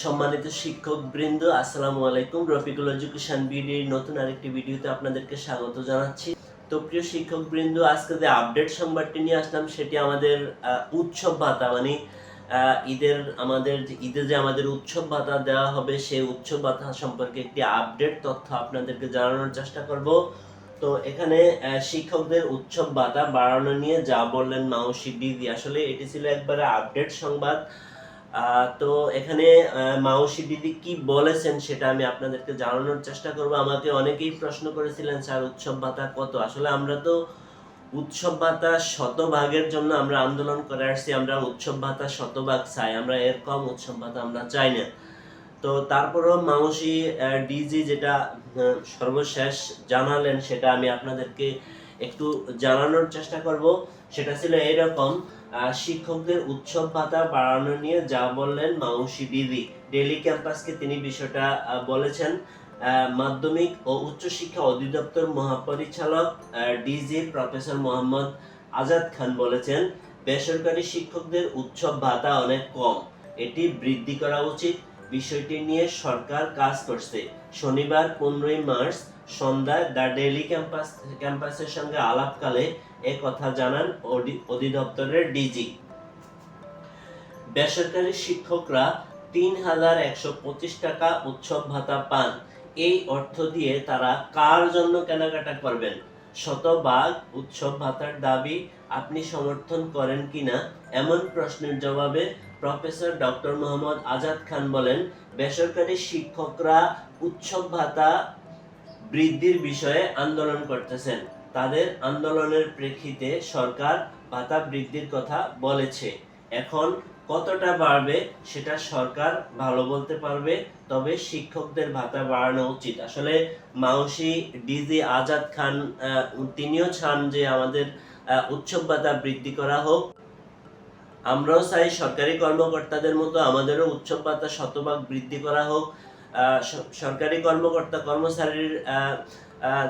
সম্মানিত শিক্ষক বৃন্দ আসসালামু আলাইকুম। রফিকুল এডুকেশন বিডির নতুন আরেকটি ভিডিওতে আপনাদেরকে স্বাগত জানাচ্ছি। তো প্রিয় শিক্ষক বৃন্দ আজকে যে আপডেট সংবাদটি নিয়ে আসলাম, সেটি আমাদের উৎসব ভাতা মানে ঈদের, আমাদের যে- ঈদে যে আমাদের উৎসব ভাতা দেওয়া হবে, সেই উৎসব ভাতা সম্পর্কে একটি আপডেট তথ্য আপনাদেরকে জানানোর চেষ্টা করব। তো এখানে শিক্ষকদের উৎসব ভাতা বাড়ানো নিয়ে যা বললেন মাউসি দিদি আসলে এটি ছিল একবারে আপডেট সংবাদ। তো এখানে মাউসি দিদি কি বলেছেন সেটা আমি আপনাদেরকে জানানোর চেষ্টা করব। আমাকে অনেকেই প্রশ্ন করেছিলেন, স্যার, উৎসব ভাতা কত? আসলে আমরা তো উৎসব ভাতা শতভাগের জন্য আমরা আন্দোলন করে আসছি, আমরা উৎসব ভাতা শতভাগ চাই, আমরা এর কম উৎসব ভাতা আমরা চাই না। তো তারপরেও মাউসি ডিজি যেটা সর্বশেষ জানালেন সেটা আমি আপনাদেরকে একটু জানানোর চেষ্টা করব। সেটা ছিল এইরকম শিক্ষকদের উৎসব ভাতা বাড়ানো নিয়ে যা বললেন মাউসি দিদি ডেলি ক্যাম্পাসকে তিনি বিষয়টা বলেছেন। মাধ্যমিক ও উচ্চ শিক্ষা অধিদপ্তর মহাপরিচালক ডিজি প্রফেসর মোহাম্মদ আজাদ খান বলেছেন, বেসরকারি শিক্ষকদের উৎসব ভাতা অনেক কম। এটি বৃদ্ধি করা উচিত। বিষয়টি নিয়ে সরকার কাজ করছে। শনিবার পনেরোই মার্চ সন্ধ্যায় দ্য ডেইলি ক্যাম্পাস, ক্যাম্পাসের সঙ্গে আলাপকালে এ কথা জানান অধিদপ্তরের ডিজি। বেসরকারি শিক্ষকরা তিন হাজার একশো পঁচিশ টাকা উৎসব ভাতা পান। এই অর্থ দিয়ে তারা কার জন্য কেনাকাটা করবেন? শতভাগ উৎসব ভাতার দাবি আপনি সমর্থন করেন কিনা? এমন প্রশ্নের জবাবে প্রফেসর ডক্টর মোহাম্মদ আজাদ খান বলেন, বেসরকারি শিক্ষকরা উৎসব ভাতা বৃদ্ধির বিষয়ে আন্দোলন করতেছেন। তাদের আন্দোলনের প্রেক্ষিতে সরকার ভাতা বৃদ্ধির কথা বলেছে। এখন কতটা বাড়বে সেটা সরকার ভালো বলতে পারবে, তবে শিক্ষকদের ভাতা বাড়ানো উচিত। আসলে মাউসি ডিজি আজাদ খান তিনিও চান যে আমাদের উৎসব ভাতা বৃদ্ধি করা হোক। আমরাও চাই সরকারি কর্মকর্তাদের মতো আমাদেরও উৎসব ভাতা শতভাগ বৃদ্ধি করা হোক। সরকারি কর্মকর্তা কর্মচারীর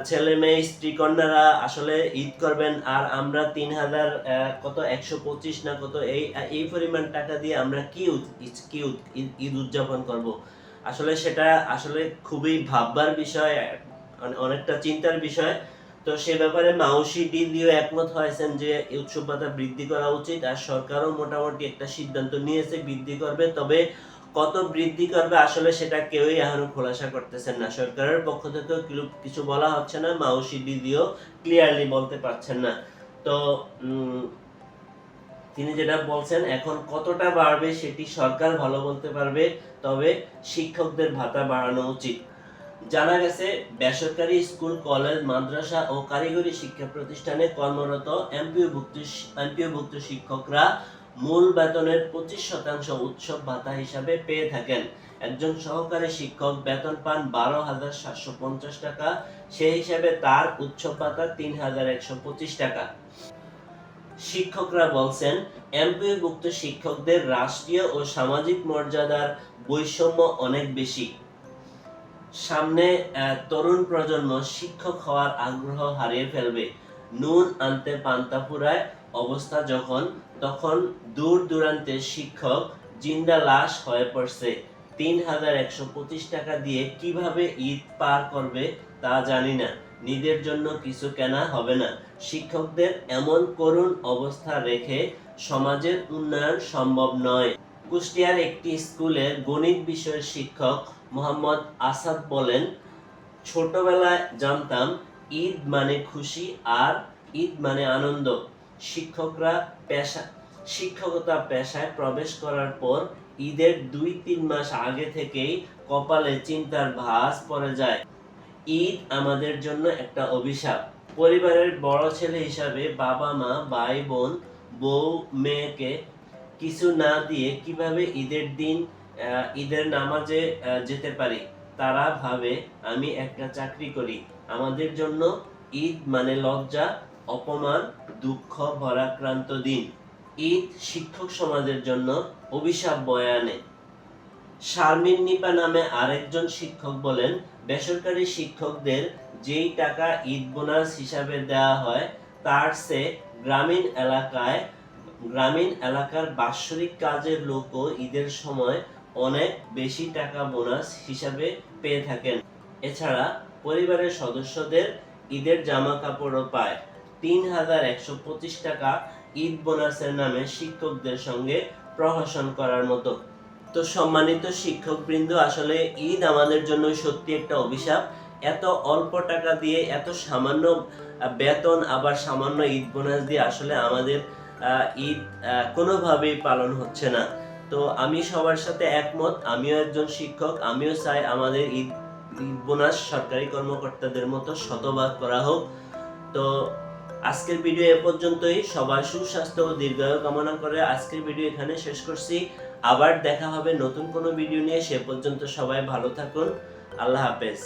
ছেলে মেয়ে, স্ত্রী কন্যারা আসলে ঈদ করবেন আর আমরা তিন হাজার কত, একশো পঁচিশ না কত, এই এই পরিমাণ টাকা দিয়ে আমরা কি কি ঈদ- উদযাপন করব? আসলে সেটা আসলে খুবই ভাববার বিষয় অনেকটা চিন্তার বিষয়। তো সে ব্যাপারে মাউসি দিদিও একমত হয়েছেন যে উৎসব বৃদ্ধি করা উচিত আর সরকারও মোটামুটি একটা সিদ্ধান্ত নিয়েছে বৃদ্ধি করবে। তবে কত বৃদ্ধি করবে আসলে সেটা কেউই এখনও খোলাসা করতেছেন না। সরকারের পক্ষ থেকেও কিছু বলা হচ্ছে না, মাউসি দিদিও ক্লিয়ারলি বলতে পারছেন না। তো তিনি যেটা বলছেন, এখন কতটা বাড়বে সেটি সরকার ভালো বলতে পারবে, তবে শিক্ষকদের ভাতা বাড়ানো উচিত। জানা গেছে, বেসরকারি স্কুল, কলেজ, মাদ্রাসা ও কারিগরি শিক্ষা প্রতিষ্ঠানে কর্মরত এমপিওভুক্ত এমপিওভুক্ত শিক্ষকরা মূল বেতনের পঁচিশ শতাংশ উৎসব ভাতা হিসাবে পেয়ে থাকেন। একজন সহকারী শিক্ষক বেতন পান বারো হাজার সাতশো পঞ্চাশ টাকা সেই হিসাবে তার উৎসব ভাতা তিন হাজার একশো পঁচিশ টাকা। শিক্ষকরা বলছেন এমপিওভুক্ত শিক্ষকদের রাষ্ট্রীয় ও সামাজিক মর্যাদার বৈষম্য অনেক বেশি। সামনে তরুণ প্রজন্ম শিক্ষক হওয়ার আগ্রহ হারিয়ে ফেলবে। নুন আনতে পান্তা ফুরায় অবস্থা যখন, তখন দূর দূরান্তের শিক্ষক জিন্দা লাশ হয়ে পড়ছে। তিন হাজার একশো পঁচিশ টাকা দিয়ে কীভাবে ঈদ পার করবে তা জানি না। নিজের জন্য কিছু কেনা হবে না। শিক্ষকদের এমন করুণ অবস্থা রেখে সমাজের উন্নয়ন সম্ভব নয়। কুষ্টিয়ার একটি স্কুলে গণিত বিষয়ের শিক্ষক মোহাম্মদ আসাদ বলেন, ছোটবেলায় জানতাম ঈদ মানে খুশি আর ঈদ মানে আনন্দ। শিক্ষকরা পেশা, শিক্ষকতা পেশায় প্রবেশ করার পর ঈদের দুই তিন মাস আগে থেকেই কপালে চিন্তার ভাঁজ পড়ে যায়। ঈদ আমাদের জন্য একটা অভিশাপ। পরিবারের বড় ছেলে হিসাবে বাবা মা, ভাই বোন, বউ, মেয়েকে কিছু না দিয়ে কীভাবে ঈদের দিন ঈদের নামাজে যেতে পারি? তারা ভাবে, আমি একটা চাকরি করি। আমাদের জন্য ঈদ মানে লজ্জা, অপমান, দুঃখ, ভরাক্রান্ত দিন। ঈদ শিক্ষক সমাজের জন্য অভিশাপ বয়ে আনে। শারমিন নিপা নামে আরেকজন শিক্ষক বলেন, বেসরকারি শিক্ষকদের যেই টাকা ঈদ বোনাস হিসাবে দেওয়া হয়, তার সে গ্রামীণ এলাকায়, গ্রামীণ এলাকার বাৎসরিক কাজের লোকও ঈদের সময় অনেক বেশি টাকা বোনাস হিসাবে পেয়ে থাকেন। এছাড়া পরিবারের সদস্যদের ঈদের জামা কাপড়ও পায়। তিন হাজার একশো পঁচিশ টাকা ঈদ বোনাসের নামে শিক্ষকদের সঙ্গে প্রহসন করার মতো। তো সম্মানিত শিক্ষকবৃন্দ, আসলে ঈদ আমাদের জন্য সত্যি একটা অভিশাপ। এত অল্প টাকা দিয়ে, এত সামান্য বেতন, আবার সামান্য ঈদ বোনাস দিয়ে আসলে আমাদের ঈদ কোনোভাবেই পালন হচ্ছে না। তো আমি সবার সাথে একমত, আমিও একজন শিক্ষক, আমিও চাই আমাদের ঈদ ঈদ বোনাস সরকারি কর্মকর্তাদের মতো শতবাদ করা হোক। তো আজকের ভিডিও এ পর্যন্তই। সবার সুস্বাস্থ্য ও দীর্ঘায়ু কামনা করে আজকের ভিডিও এখানে শেষ করছি। আবার দেখা হবে নতুন কোনো ভিডিও নিয়ে। সে পর্যন্ত সবাই ভালো থাকুন। আল্লাহ হাফেজ।